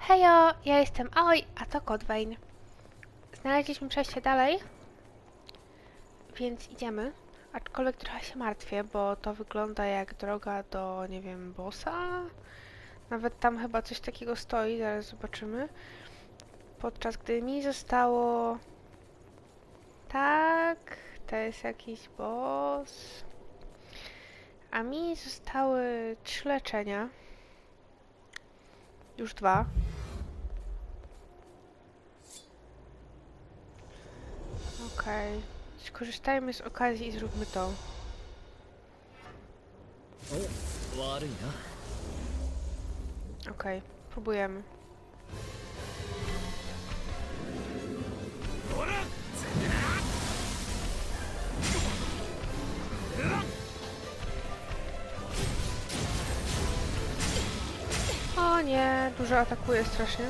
Hejo, ja jestem Aoi, a to Codwayne. Znaleźliśmy przejście dalej, więc idziemy. Aczkolwiek trochę się martwię, bo to wygląda jak droga do, nie wiem, bossa. Nawet tam chyba coś takiego stoi, zaraz zobaczymy. Podczas gdy mi zostało... Tak, to jest jakiś boss. A mi zostały trzy leczenia. Już dwa. Okej. Skorzystajmy z okazji i zróbmy to. お悪いな Okej, próbujemy. Dużo atakuje strasznie.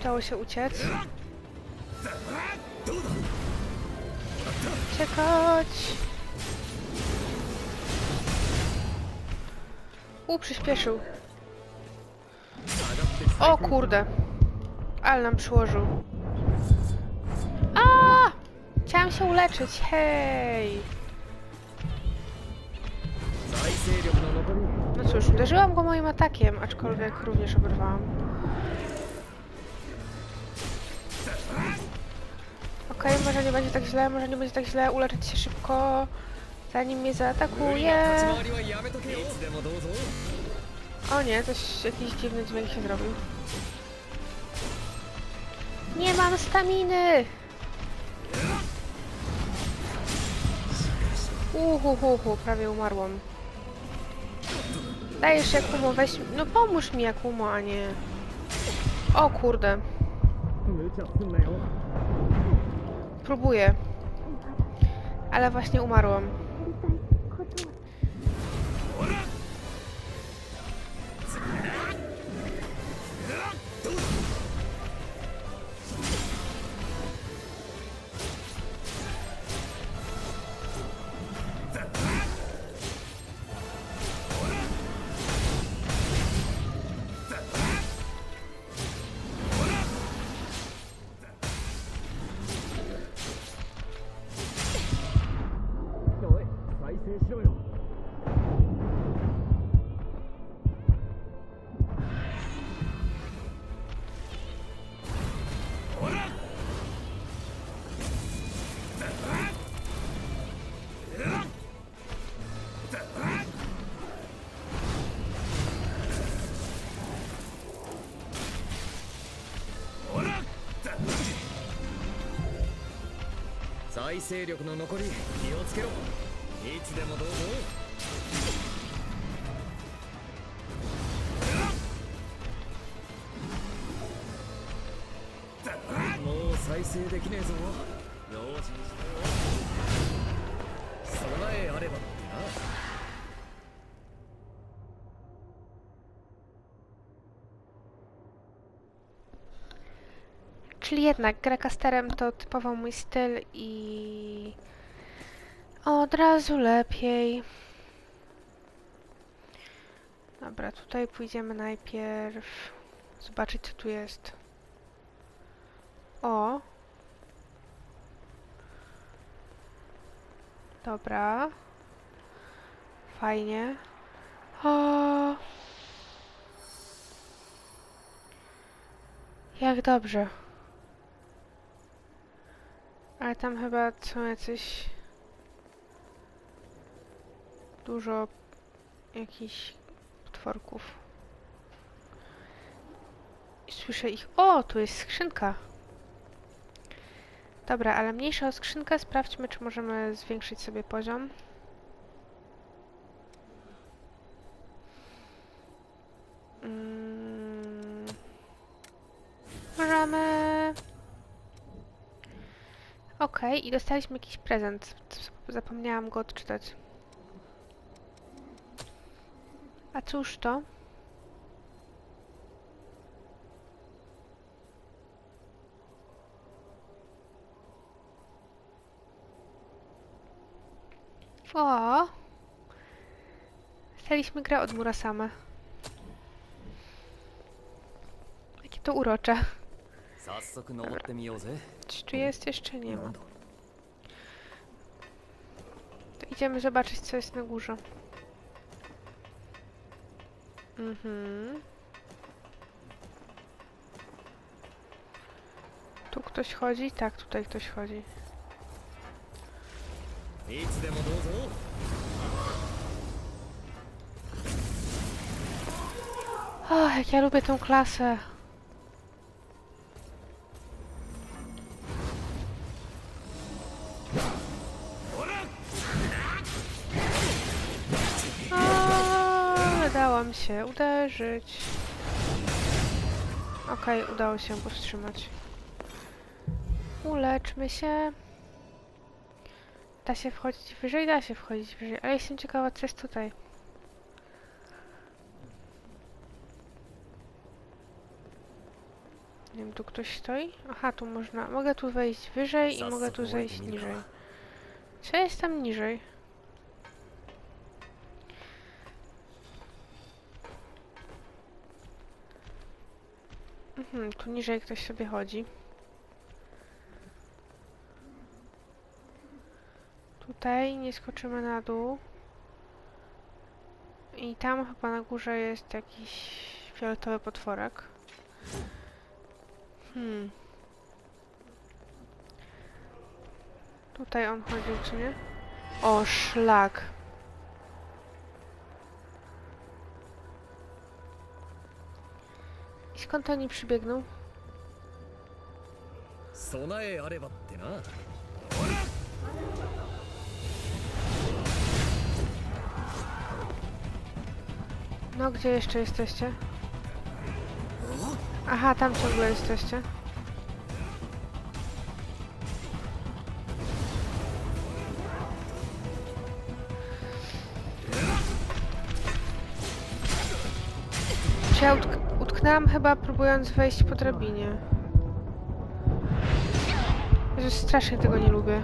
Udało się uciec. Uciekać! U, przyspieszył. O kurde. Ale nam przyłożył. A! Chciałam się uleczyć, hej! Cóż, uderzyłam go moim atakiem, aczkolwiek również oberwałam. Okej, okay, może nie będzie tak źle, może nie będzie tak źle, uleczyć się szybko, zanim mnie zaatakuje. O nie, coś, jakiś dziwny dźwięk się zrobił. Nie mam staminy! Uhuhuhu, prawie umarłam. Dajesz Jakumo, weź... No pomóż mi Jakumo, a nie... O kurde. Próbuję. Ale właśnie umarłam. 再生力の残り気をつけろ。いつでもどうぞ。もう再生できねえぞ。Czyli jednak gra to typowo mój styl i od razu lepiej. Dobra, tutaj pójdziemy najpierw zobaczyć co tu jest. O! Dobra. Fajnie. O! Jak dobrze. Ale tam chyba są jacyś... Dużo jakichś potworków. Słyszę ich... O, tu jest skrzynka. Dobra, ale mniejsza o skrzynkę. Sprawdźmy, czy możemy zwiększyć sobie poziom. i dostaliśmy jakiś prezent. Zapomniałam go odczytać. A cóż to? O! Staliśmy grę od Murasame. Jakie to urocze. Czy jest? Jeszcze nie ma. To idziemy zobaczyć, co jest na górze. Mhm. Tu ktoś chodzi? Tak, tutaj ktoś chodzi. Ach, jak ja lubię tą klasę. Się uderzyć. Okej, udało się powstrzymać. Uleczmy się. Da się wchodzić wyżej? Da się wchodzić wyżej, ale jestem ciekawa, co jest tutaj. Nie wiem, tu ktoś stoi? Aha, tu można. Mogę tu wejść wyżej i mogę tu zejść niżej. Co jest tam niżej? Mhm, tu niżej ktoś sobie chodzi. Tutaj nie skoczymy na dół. I tam chyba na górze jest jakiś fioletowy potworek. Hmm. Tutaj on chodził, czy nie? O, szlak. Skąd oni przybiegną? No, gdzie jeszcze jesteście? Aha, tam ciągle jesteście. Utknęłam chyba próbując wejść po drabinie. Jezus, strasznie tego nie lubię.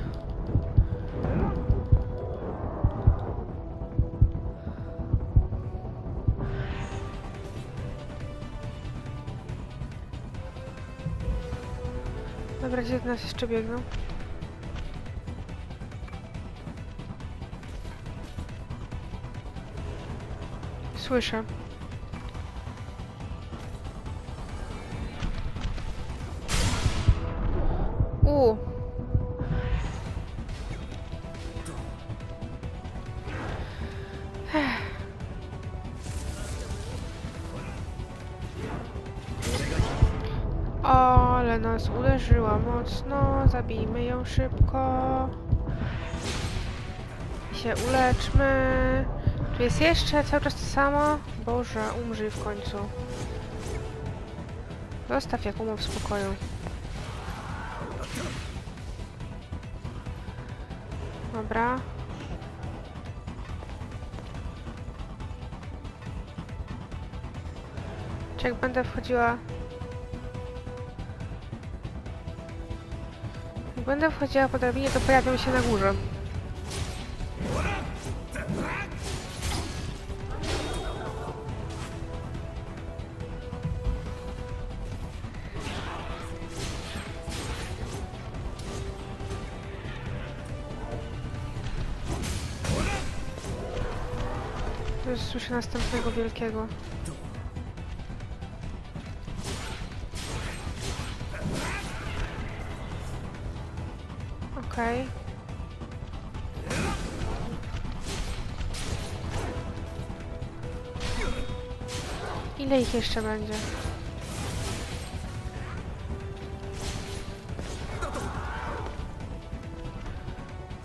Dobra, gdzie nas jeszcze biegną? Słyszę. Ale nas uderzyła mocno. Zabijmy ją szybko. I się uleczmy. Tu jest jeszcze cały czas to samo. Boże, umrzyj w końcu. Zostaw Jakumo w spokoju. Dobra. Czy jak będę wchodziła... Jak będę wchodziła po drabinie, to pojawią się na górze. Słyszę następnego wielkiego. Okej. Ile ich jeszcze będzie?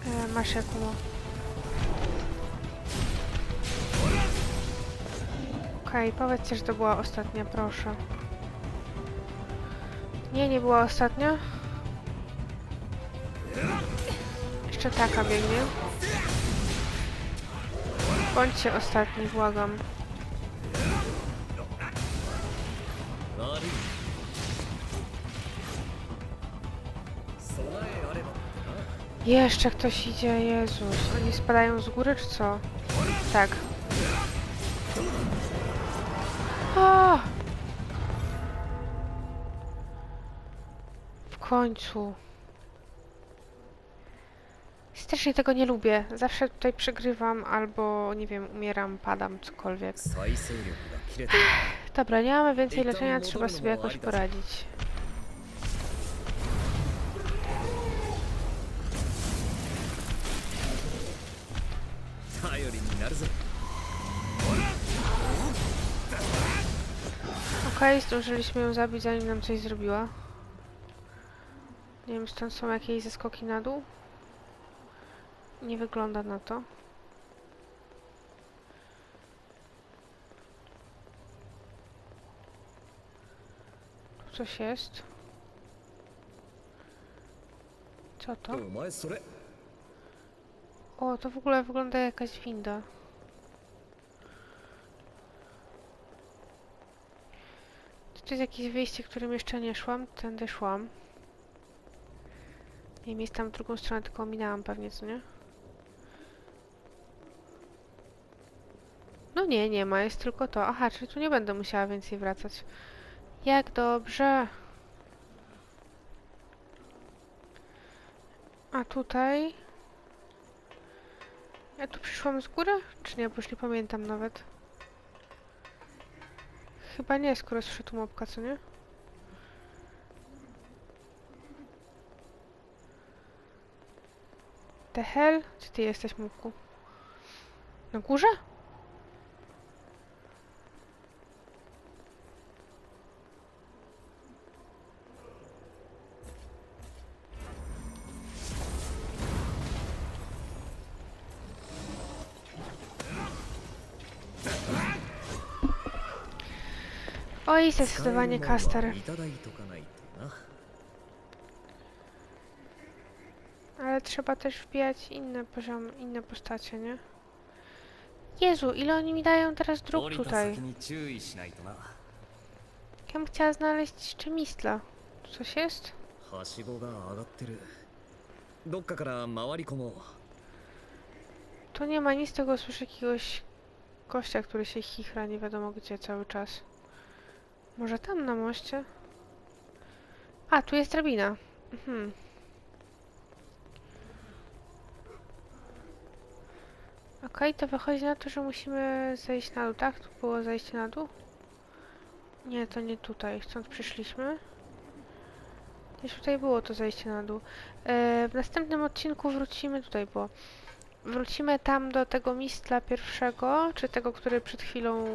E, masz Jakumo. Okej, okay, powiedzcie, że to była ostatnia, proszę. Nie, nie była ostatnia. Jeszcze taka biegnie. Bądźcie ostatni, błagam. Jeszcze ktoś idzie, Jezus. Oni spadają z góry, czy co? Tak. końcu. Strasznie tego nie lubię. Zawsze tutaj przegrywam albo, nie wiem, umieram, padam, cokolwiek. Dobra, nie mamy więcej leczenia, trzeba sobie jakoś poradzić. Okej, okay, zdążyliśmy ją zabić, zanim nam coś zrobiła. Nie wiem, stąd są jakieś zeskoki na dół? Nie wygląda na to. Tu coś jest. Co to? O, to w ogóle wygląda jak jakaś winda. To jest jakieś wyjście, którym jeszcze nie szłam. Tędy szłam. Wiem, jest tam w drugą stronę, tylko ominęłam pewnie, co nie? No nie, nie ma, jest tylko to. Aha, czyli tu nie będę musiała więcej wracać. Jak dobrze! A tutaj... Ja tu przyszłam z góry? Czy nie? Bo już nie pamiętam nawet. Chyba nie, skoro słyszę tu mopka, co nie? the hell? Gdzie ty jesteś, muku? Na górze? Oj, zdecydowanie Kaster. Ale trzeba też wbijać inne poziom, inne postacie, nie? Jezu, ile oni mi dają teraz 降 dróg りた tutaj? 先に注意しないとな Ja bym chciała znaleźć jeszcze mistla. Tu coś jest? はしごが上がってるどっかから回り込もう Tu nie ma nic, tego słyszę jakiegoś gościa, który się chichra nie wiadomo gdzie cały czas. Może tam na moście? A, tu jest drabina. Mhm. Okej, to wychodzi na to, że musimy zejść na dół, tak? Tu było zejście na dół? Nie, to nie tutaj, stąd przyszliśmy. Gdzieś tutaj było to zejście na dół. E, w następnym odcinku wrócimy tutaj, bo wrócimy tam do tego mistla pierwszego, czy tego, który przed chwilą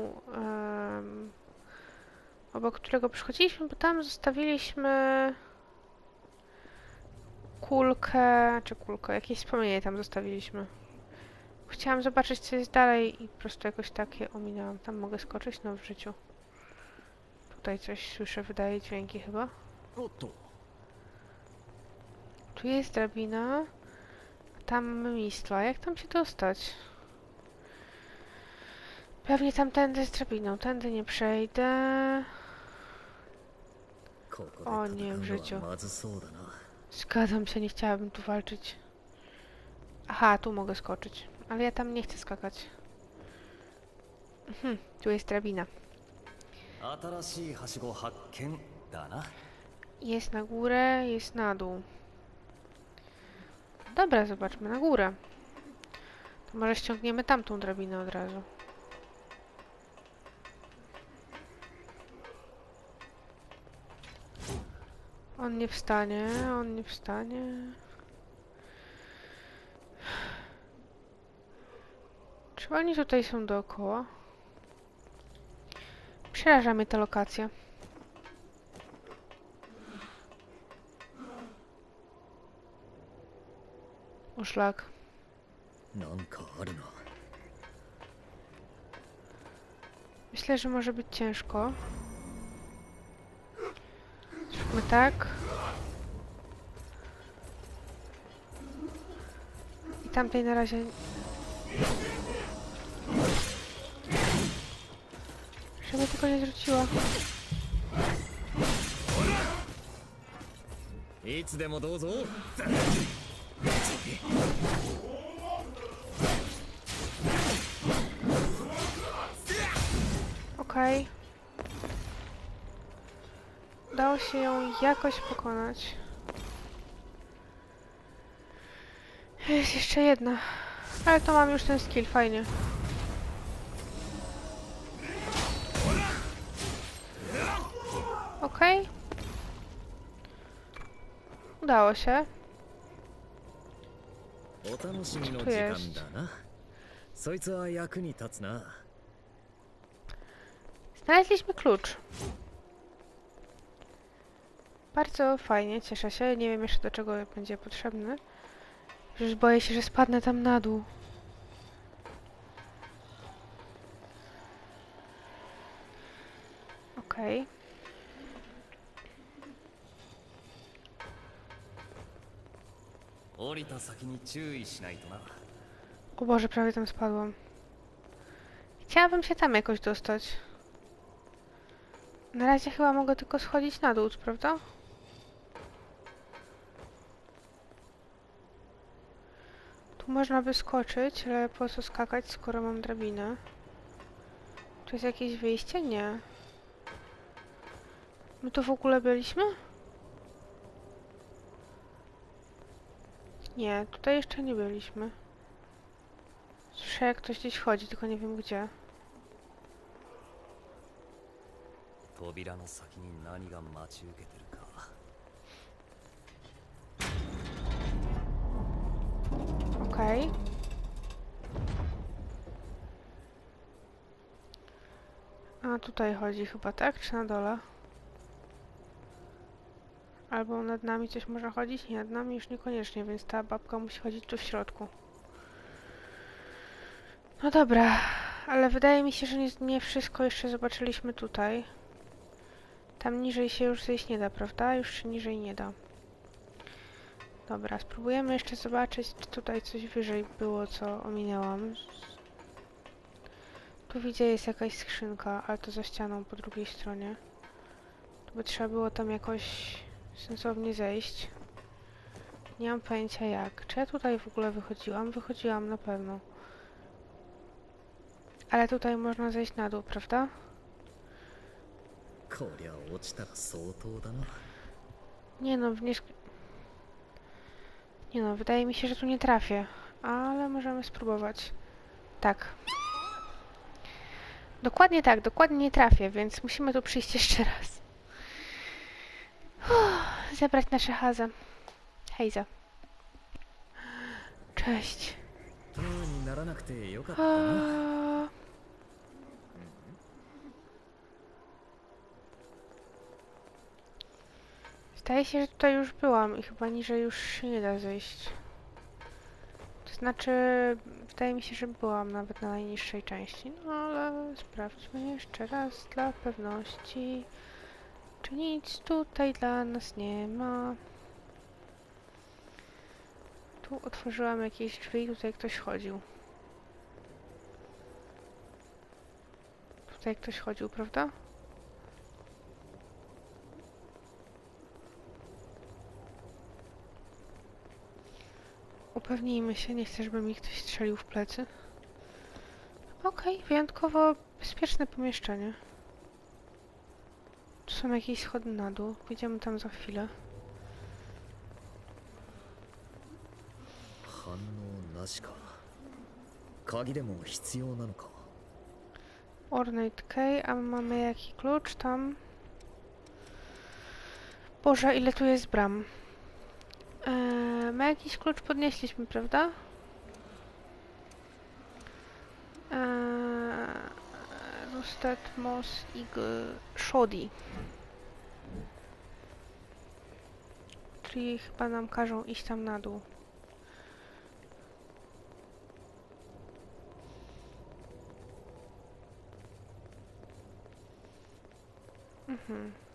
obok którego przychodziliśmy, bo tam zostawiliśmy kulkę, czy kulkę, jakieś wspomnienie tam zostawiliśmy. Chciałam zobaczyć, co jest dalej i po prostu jakoś takie ominęłam. Tam mogę skoczyć? No w życiu. Tutaj coś słyszę, wydaje dźwięki chyba. Tu. Jest drabina. A tam mistła. Jak tam się dostać? Pewnie tamtędy z drabiną. Tędy nie przejdę. O nie, w życiu. Zgadzam się, nie chciałabym tu walczyć. Aha, tu mogę skoczyć. Ale ja tam nie chcę skakać. Mhm, tu jest drabina. Jest na górę, jest na dół. Dobra, zobaczmy na górę. To może ściągniemy tamtą drabinę od razu. On nie wstanie, on nie wstanie. Chyba oni tutaj są dookoła. Przeraża mnie ta lokacja. Myślę, że może być ciężko. Zróbmy tak. I tamtej na razie Żeby tylko nie zwróciła. いつでもどうぞ Okej. udało się ją jakoś pokonać. Jest jeszcze jedna. Ale to mam już ten skill, fajnie. Udało się. お楽しみの時とりあえ間ずだなそいつは役に立つな Znaleźliśmy klucz. Bardzo fajnie, cieszę się. Nie wiem jeszcze do czego będzie potrzebny. Już boję się, że spadnę tam na dół. Okej. 降 O Boże, prawie tam spadłam. Chciałabym się tam jakoś dostać. Na razie chyba mogę tylko schodzić na dół, prawda? Tu można by skoczyć, ale po co skakać, skoro mam drabinę? Tu jest jakieś wyjście? Nie. My tu w ogóle byliśmy? Nie, tutaj jeszcze nie byliśmy. Słyszę jak ktoś gdzieś chodzi, tylko nie wiem gdzie. 扉の先に何が待ち受けてるか Okej. A tutaj chodzi chyba, tak? Czy na dole? Albo nad nami coś może chodzić? Nie, nad nami już niekoniecznie, więc ta babka musi chodzić tu w środku. No dobra, ale wydaje mi się, że nie, nie wszystko jeszcze zobaczyliśmy tutaj. Tam niżej się już zejść nie da, prawda? Już się niżej nie da. Dobra, spróbujemy jeszcze zobaczyć, czy tutaj coś wyżej było, co ominęłam. Tu widzę jest jakaś skrzynka, ale to za ścianą po drugiej stronie. To by trzeba było tam jakoś sensownie zejść. Nie mam pojęcia jak. Czy ja tutaj w ogóle wychodziłam? Wychodziłam na pewno. Ale tutaj można zejść na dół, prawda? Nie no, w nie... Nie no, wydaje mi się, że tu nie trafię. Ale możemy spróbować. Tak. Dokładnie tak, dokładnie nie trafię, więc musimy tu przyjść jeszcze raz. Zebrać nasze haza. Hejza. Cześć. Zdaje się, że tutaj już byłam i chyba niżej już się nie da zejść. To znaczy, wydaje mi się, że byłam nawet na najniższej części, no ale sprawdźmy jeszcze raz dla pewności. Czy nic tutaj dla nas nie ma? Tu otworzyłam jakieś drzwi, tutaj ktoś chodził. Tutaj ktoś chodził, prawda? Upewnijmy się, nie chcę, żeby mi ktoś strzelił w plecy. Okej, wyjątkowo bezpieczne pomieszczenie. Tu są jakieś schody na dół. Pójdziemy tam za chwilę. Ornate K, a mamy jaki klucz tam? Boże, ile tu jest bram. Eee, my jakiś klucz podnieśliśmy, prawda? Eee, Rusted Moss i Shoddy. Czyli chyba nam każą iść tam na dół. Mhm.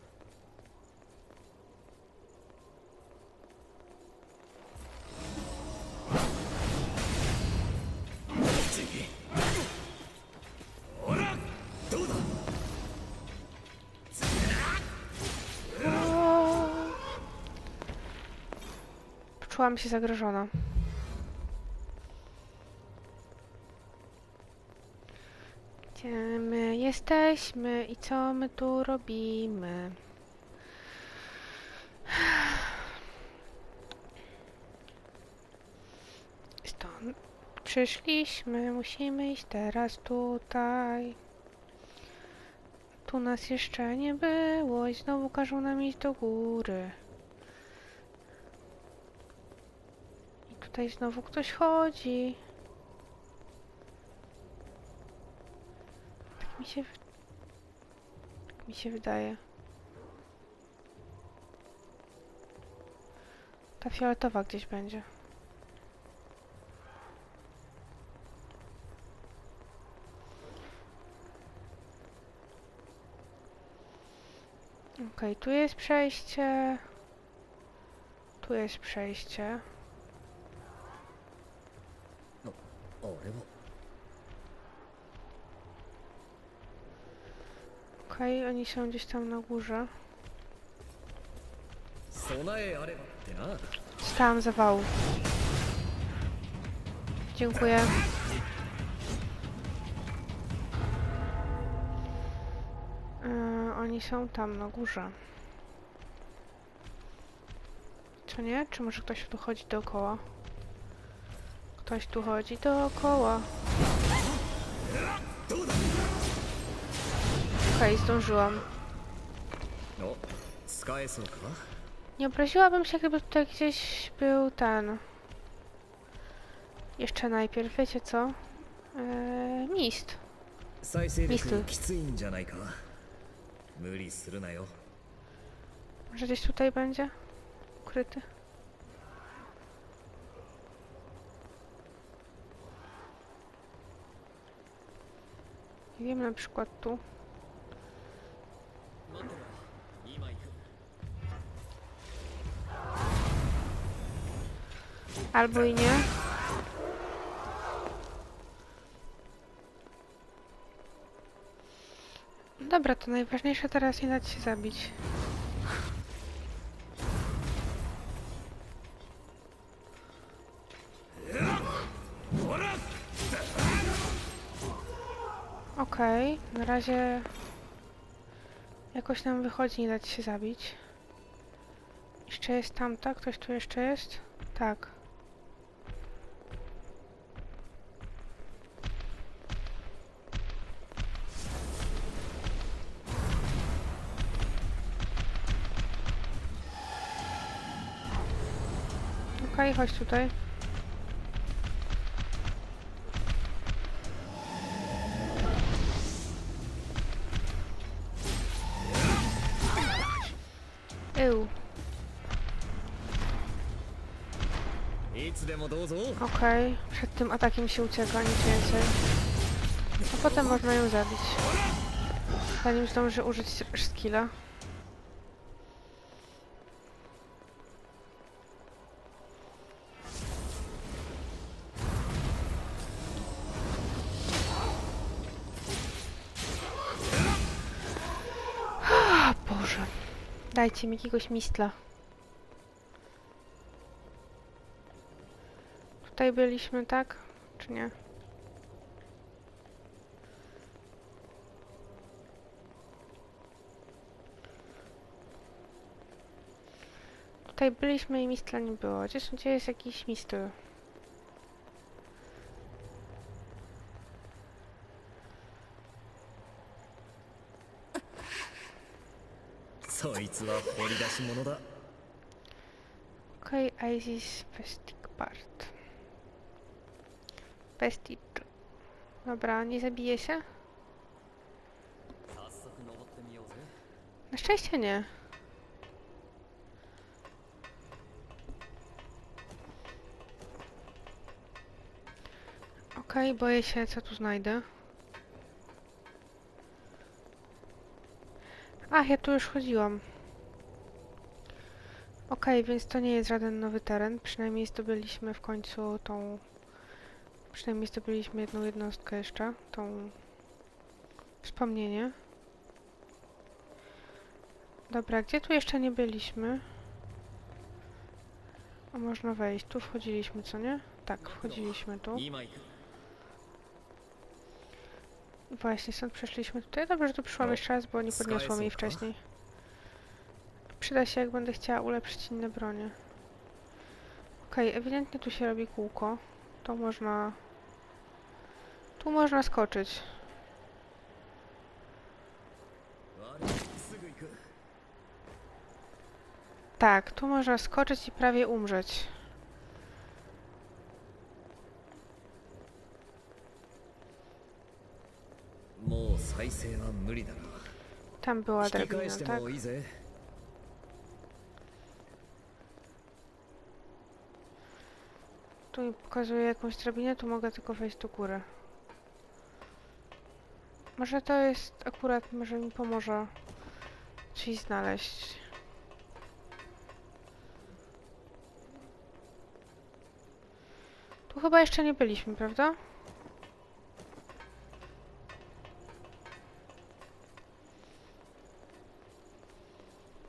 czułam się zagrożona. Gdzie my jesteśmy i co my tu robimy? Stąd przyszliśmy, musimy iść teraz tutaj. Tu nas jeszcze nie było i znowu każą nam iść do góry. Tutaj znowu ktoś chodzi. Tak mi się... Tak mi się wydaje. Ta fioletowa gdzieś będzie. Okej, tu jest przejście. Tu jest przejście. arrival. Okej, okay, oni są gdzieś tam na górze. Stałam zawału. Dziękuję. E, oni są tam na górze. Co nie? Czy może ktoś tu chodzi dookoła? Ktoś tu chodzi dookoła. Okej, zdążyłam. Nie obraziłabym się, gdyby tutaj gdzieś był ten. Jeszcze najpierw, wiecie co? Eee, mist. Mist. Może gdzieś tutaj będzie? Ukryty. Wiem na przykład tu. Albo i nie. Dobra, to najważniejsze teraz nie dać się zabić. Okej, na razie jakoś nam wychodzi nie dać się zabić. Jeszcze jest tamta, ktoś tu jeszcze jest? Tak. Okej, chodź tutaj. Okej, okay. przed tym atakiem się ucieka, nic więcej. A potem można ją zabić. Zanim zdąży użyć skilla. Ah, Boże. Dajcie mi jakiegoś mistla. tutaj byliśmy, tak? Czy nie? Tutaj byliśmy i mistla nie było. Gdzieś gdzie jest jakiś mistl? Okej, okay, Isis Pestic Part. Pestit. Dobra, nie zabije się? Na szczęście nie. Okej, okay, boję się, co tu znajdę. Ach, ja tu już chodziłam. Okej, okay, więc to nie jest żaden nowy teren. Przynajmniej zdobyliśmy w końcu tą Przynajmniej zdobyliśmy jedną jednostkę jeszcze, tą wspomnienie. Dobra, gdzie tu jeszcze nie byliśmy? O, można wejść. Tu wchodziliśmy, co nie? Tak, wchodziliśmy tu. Właśnie, stąd przeszliśmy tutaj. Dobrze, że tu przyszłam jeszcze raz, bo nie podniosłam mi wcześniej. Przyda się, jak będę chciała ulepszyć inne bronie. Okej, okay, ewidentnie tu się robi kółko. To można... Tu można skoczyć. Tak, tu można skoczyć i prawie umrzeć. Tam była drabina, tak? Tu mi pokazuje jakąś drabinę, tu mogę tylko wejść do góry. Może to jest akurat, może mi pomoże coś znaleźć. Tu chyba jeszcze nie byliśmy, prawda?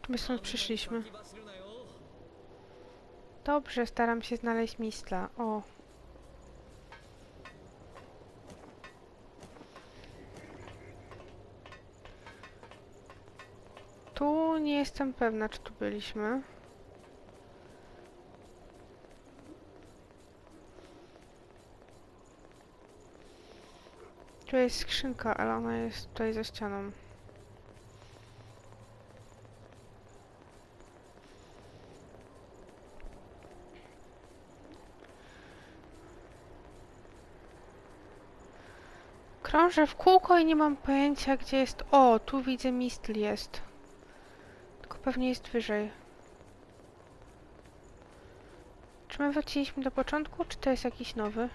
Tu my stąd przyszliśmy. Dobrze, staram się znaleźć misla. O. Tu nie jestem pewna, czy tu byliśmy. Tu jest skrzynka, ale ona jest tutaj za ścianą. Krążę w kółko i nie mam pojęcia, gdzie jest. O, tu widzę mistl jest. Tylko pewnie jest wyżej. Czy my wróciliśmy do początku, czy to jest jakiś nowy?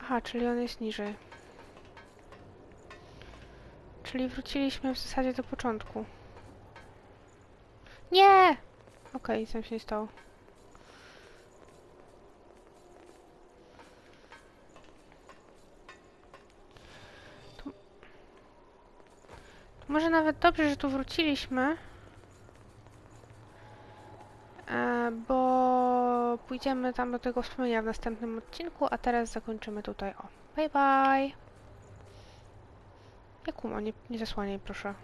Aha, czyli on jest niżej. Czyli wróciliśmy w zasadzie do początku. Nie! Okej, nic nam się nie stało. Nawet dobrze, że tu wróciliśmy. E, bo pójdziemy tam do tego wspomnienia w następnym odcinku, a teraz zakończymy tutaj. O, bye bye! Jakumo, nie, nie zasłaniaj proszę.